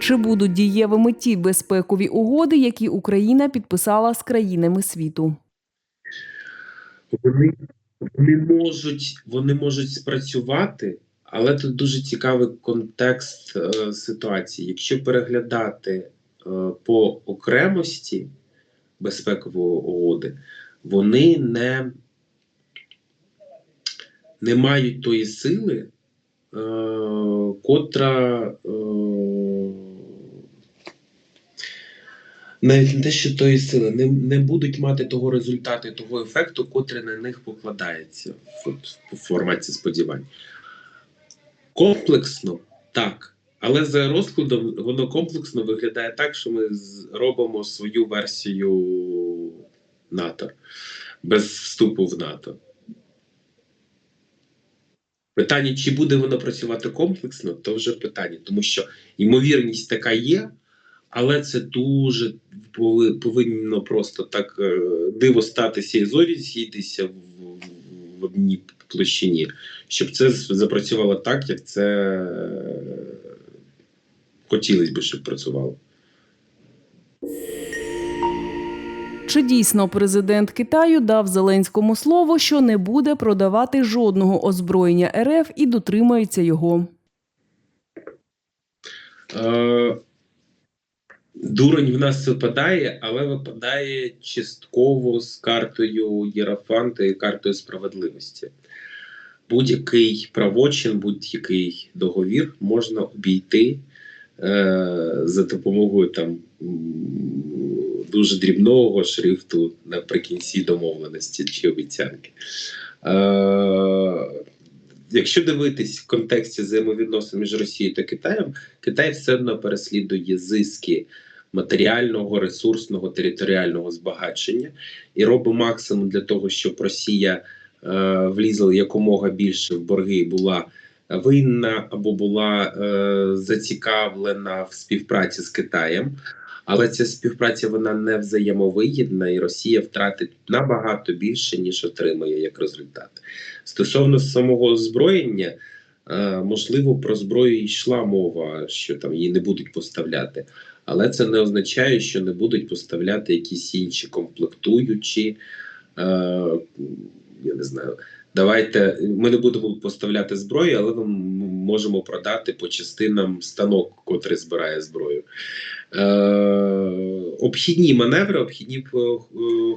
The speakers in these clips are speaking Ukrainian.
Чи будуть дієвими ті безпекові угоди, які Україна підписала з країнами світу? Вони, вони, можуть, вони можуть спрацювати, але тут дуже цікавий контекст е, ситуації. Якщо переглядати е, по окремості безпекової угоди, вони не, не мають тої сили, е, котра. Е, навіть не те, що тої сили, не, не будуть мати того результату, того ефекту, котрий на них покладається в, в форматі сподівань. Комплексно так. Але за розкладом воно комплексно виглядає так, що ми робимо свою версію НАТО без вступу в НАТО. Питання, чи буде воно працювати комплексно, то вже питання, тому що ймовірність така є, але це дуже повинно просто так е, диво статися і зорі з'їйтися в, в одній площині, щоб це запрацювало так, як це е, хотілося б, щоб працювало. Чи дійсно президент Китаю дав Зеленському слово, що не буде продавати жодного озброєння РФ і дотримається його? Е, Дурень в нас випадає, але випадає частково з картою Єрафанта і картою справедливості. Будь-який правочин, будь-який договір можна обійти е, за допомогою там дуже дрібного шрифту наприкінці домовленості чи обіцянки. Е, якщо дивитись в контексті взаємовідносин між Росією та Китаєм, Китай все одно переслідує зиски матеріального, ресурсного, територіального збагачення і робить максимум для того, щоб Росія е, влізла якомога більше в борги, була винна або була е, зацікавлена в співпраці з Китаєм. Але ця співпраця вона не взаємовигідна, і Росія втратить набагато більше, ніж отримає як результат. Стосовно самого озброєння, е, можливо, про зброю йшла мова, що там її не будуть поставляти, але це не означає, що не будуть поставляти якісь інші комплектуючі. Е, я не знаю. Давайте ми не будемо поставляти зброю, але ми можемо продати по частинам станок, котрий збирає зброю. Е, обхідні маневри, обхідні е,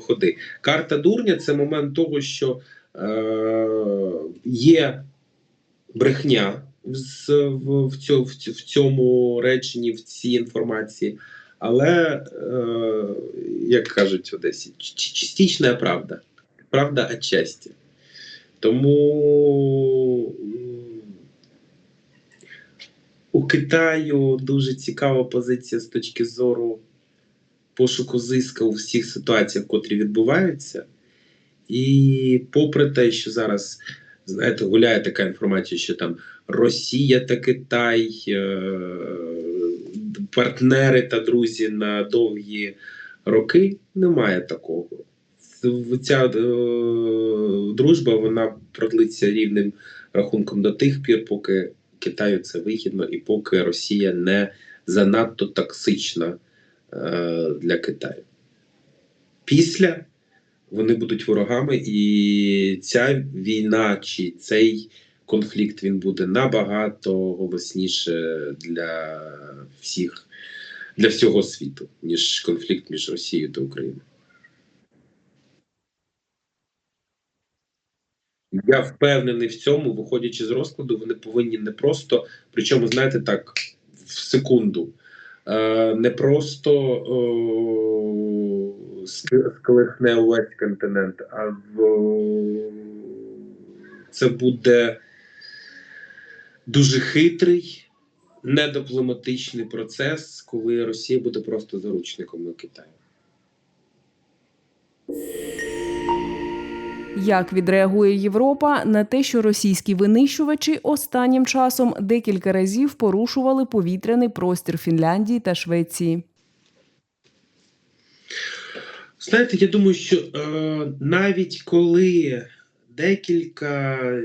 ходи. Карта дурня це момент того, що е, є брехня в, цьому, реченні, в цій інформації, але, е, як кажуть в Одесі, ч- ч- частична правда. Правда отчасті. Тому у Китаю дуже цікава позиція з точки зору пошуку зиска у всіх ситуаціях, котрі відбуваються. І попри те, що зараз, знаєте, гуляє така інформація, що там Росія та Китай, е, партнери та друзі на довгі роки, немає такого. Ця е, дружба вона продлиться рівним рахунком до тих пір, поки Китаю це вигідно, і поки Росія не занадто токсична для Китаю. Після вони будуть ворогами, і ця війна чи цей конфлікт він буде набагато голосніше для всіх, для всього світу, ніж конфлікт між Росією та Україною. Я впевнений в цьому, виходячи з розкладу, вони повинні не просто, причому, знаєте, так, в секунду, е, не просто е, сколихне увесь континент, а в, це буде дуже хитрий, недипломатичний процес, коли Росія буде просто заручником Китаю. Як відреагує Європа на те, що російські винищувачі останнім часом декілька разів порушували повітряний простір Фінляндії та Швеції? Знаєте, я думаю, що е, навіть коли декілька е,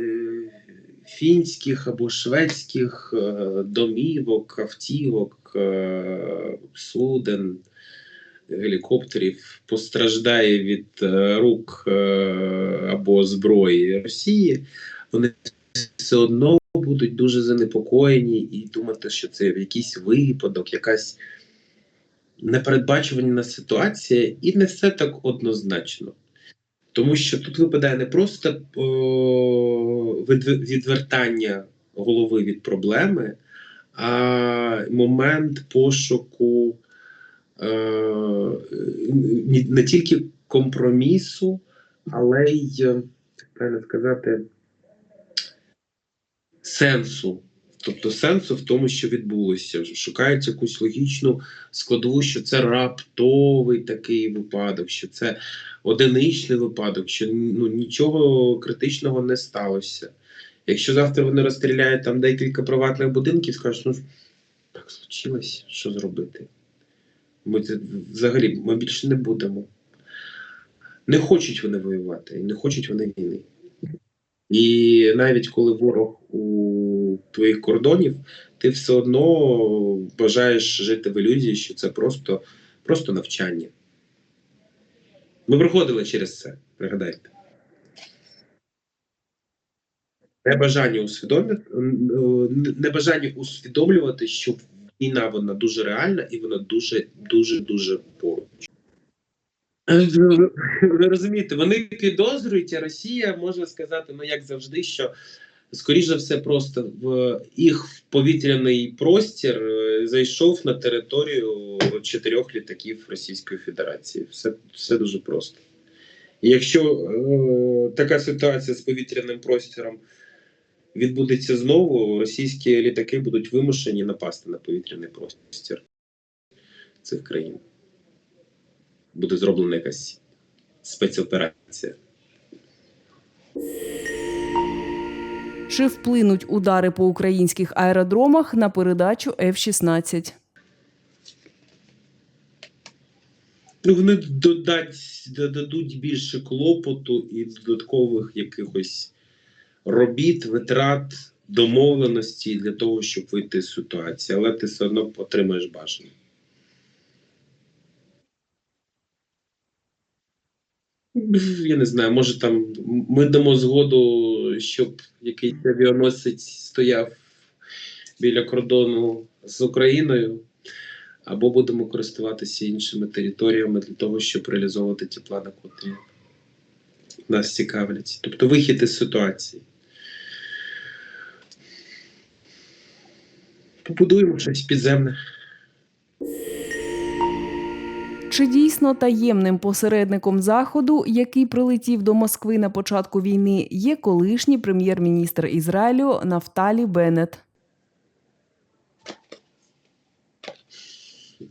фінських або шведських е, домівок, автівок, е, суден, гелікоптерів постраждає від е, рук е, або зброї Росії, вони все одно будуть дуже занепокоєні і думати, що це якийсь випадок, якась непередбачувана ситуація, і не все так однозначно. Тому що тут випадає не просто відвертання голови від проблеми, а момент пошуку не, не тільки компромісу, але й, як правильно сказати, сенсу. Тобто сенсу в тому, що відбулося. Шукають якусь логічну складову, що це раптовий такий випадок, що це одиничний випадок, що ну, нічого критичного не сталося. Якщо завтра вони розстріляють там декілька приватних будинків, скажуть, ну так случилось, що зробити? Ми взагалі ми більше не будемо. Не хочуть вони воювати, і не хочуть вони війни. І навіть коли ворог у твоїх кордонів, ти все одно бажаєш жити в ілюзії, що це просто, просто навчання. Ми проходили через це, пригадайте. Небажання усвідомити, небажання усвідомлювати, що війна вона дуже реальна і вона дуже, дуже, дуже поруч. Ви розумієте, вони підозрюють, а Росія може сказати, ну як завжди, що скоріш за все, просто в їх повітряний простір е, зайшов на територію чотирьох літаків Російської Федерації. Все, все дуже просто. І якщо е, така ситуація з повітряним простором відбудеться знову, російські літаки будуть вимушені напасти на повітряний простір цих країн. Буде зроблена якась спецоперація. Чи вплинуть удари по українських аеродромах на передачу F-16? Ну, вони додать, додадуть більше клопоту і додаткових якихось робіт, витрат, домовленості для того, щоб вийти з ситуації, але ти все одно отримаєш бажання. Я не знаю, може там ми дамо згоду, щоб якийсь авіаносець стояв біля кордону з Україною, або будемо користуватися іншими територіями для того, щоб реалізовувати ті плани, котрі нас цікавлять. Тобто вихід із ситуації. Побудуємо щось підземне. Чи дійсно таємним посередником заходу, який прилетів до Москви на початку війни, є колишній прем'єр-міністр Ізраїлю Нафталі Беннет?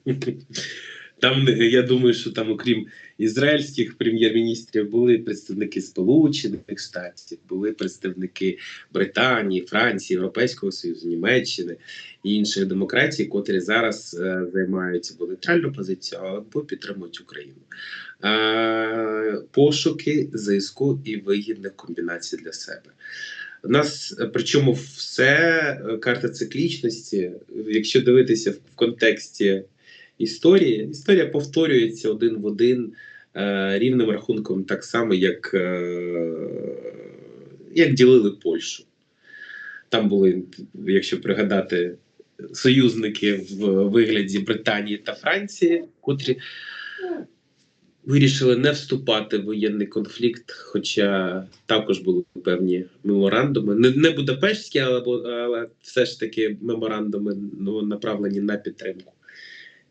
Там я думаю, що там, окрім ізраїльських прем'єр-міністрів, були представники Сполучених Штатів, були представники Британії, Франції, Європейського Союзу, Німеччини і інших демократій, котрі зараз е, займають або нейтральну позицію, або підтримують Україну. Е, пошуки зв'язку і вигідних комбінацій для себе. У нас е, причому все е, карта циклічності, якщо дивитися в контексті історії, історія повторюється один в один е, рівним рахунком, так само, як, е, як ділили Польщу. Там були, якщо пригадати, союзники в вигляді Британії та Франції, котрі вирішили не вступати в воєнний конфлікт, хоча також були певні меморандуми. Не, не Будапештські, але, але все ж таки меморандуми ну, направлені на підтримку.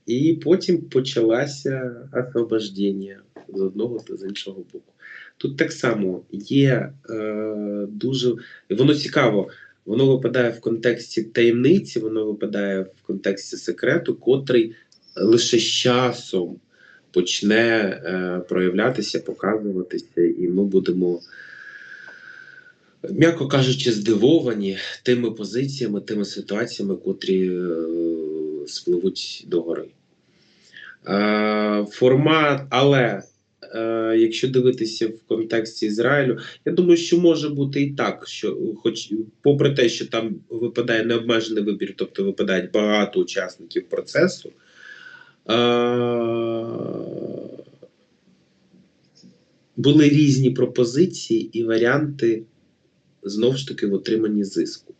І потім почалося освобождення з одного та з іншого боку. Тут так само є е, дуже воно цікаво, воно випадає в контексті таємниці, воно випадає в контексті секрету, котрий лише з часом почне е, проявлятися, показуватися, і ми будемо, м'яко кажучи, здивовані тими позиціями, тими ситуаціями, котрі е, спливуть догори. Е, формат, але е, якщо дивитися в контексті Ізраїлю, я думаю, що може бути і так, що, хоч попри те, що там випадає необмежений вибір, тобто випадають багато учасників процесу. Е, були різні пропозиції і варіанти знову ж таки в отриманні зиску.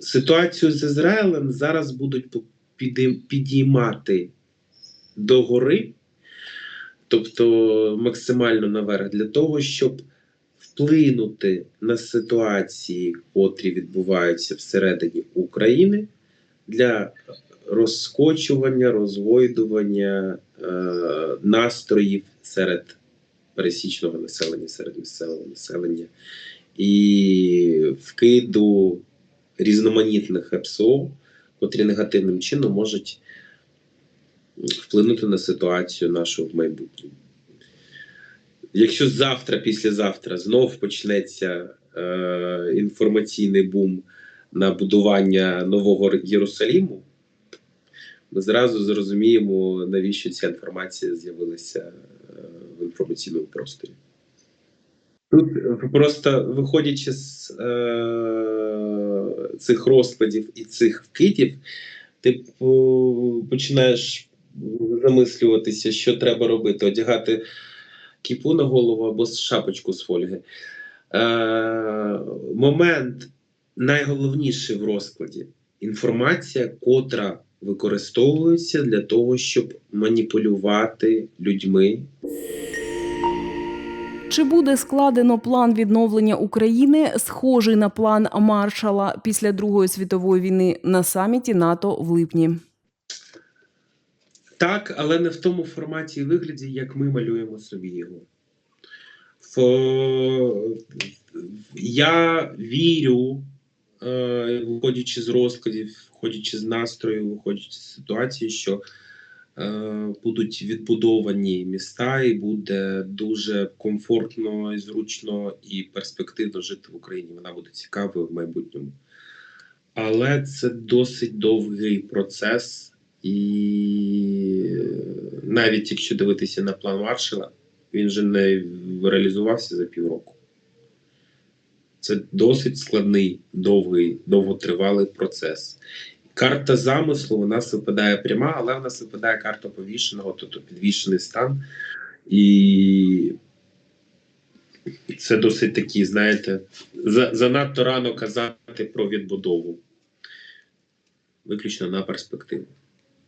Ситуацію з Ізраїлем зараз будуть підіймати догори, тобто максимально наверх, для того, щоб вплинути на ситуації, котрі відбуваються всередині України, для розскочування, розгойдування е, настроїв серед пересічного населення, серед місцевого населення. І вкиду різноманітних ЕПСО, котрі негативним чином можуть вплинути на ситуацію нашу в майбутньому. Якщо завтра, післязавтра знов почнеться е, інформаційний бум на будування нового Єрусаліму, ми зразу зрозуміємо, навіщо ця інформація з'явилася е, в інформаційному просторі. Тут просто виходячи з е, цих розкладів і цих вкидів, ти починаєш замислюватися, що треба робити: одягати кіпу на голову або шапочку з фольги. Е, момент найголовніший в розкладі інформація, котра використовується для того, щоб маніпулювати людьми, Чи буде складено план відновлення України, схожий на план Маршала після Другої світової війни на саміті НАТО в липні? Так, але не в тому форматі і вигляді, як ми малюємо собі його. В... Я вірю, е, виходячи з розкладів, виходячи з настрою, виходячи з ситуації, що будуть відбудовані міста, і буде дуже комфортно, і зручно і перспективно жити в Україні. Вона буде цікавою в майбутньому. Але це досить довгий процес. І навіть якщо дивитися на план Маршала, він же не реалізувався за півроку. Це досить складний, довгий, довготривалий процес. Карта замислу у нас випадає пряма, але в нас випадає карта повішеного, тобто підвішений стан. І це досить такі, знаєте, за- занадто рано казати про відбудову. Виключно на перспективу.